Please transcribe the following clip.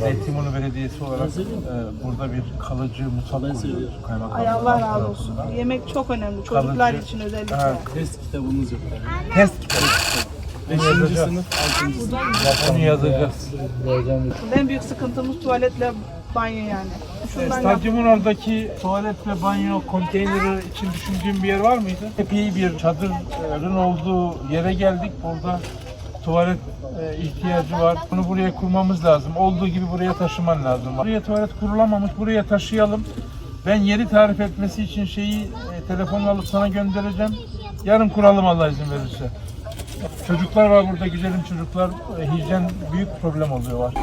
Zeytinburnu Belediyesi olarak e, burada bir kalıcı mutfak kuruyoruz. Kaymakamlık Ay Allah razı olsun. Yemek çok önemli. Çocuklar Kalıcı. için özellikle. Evet. Test kitabımız yok. Test kitabı. Beşinci sınıf, altıncı sınıf. Bunu yazacağız. En büyük sıkıntımız tuvaletle banyo yani. Şundan yap- Stadyumun oradaki tuvalet ve banyo konteyneri için düşündüğüm bir yer var mıydı? Epey bir çadırın olduğu yere geldik. Burada tuvalet e, ihtiyacı var. Bunu buraya kurmamız lazım. Olduğu gibi buraya taşıman lazım. Buraya tuvalet kurulamamış. Buraya taşıyalım. Ben yeri tarif etmesi için şeyi e, telefonla alıp sana göndereceğim. Yarın kuralım Allah izin verirse. Çocuklar var burada güzelim çocuklar. E, hijyen büyük problem oluyor var.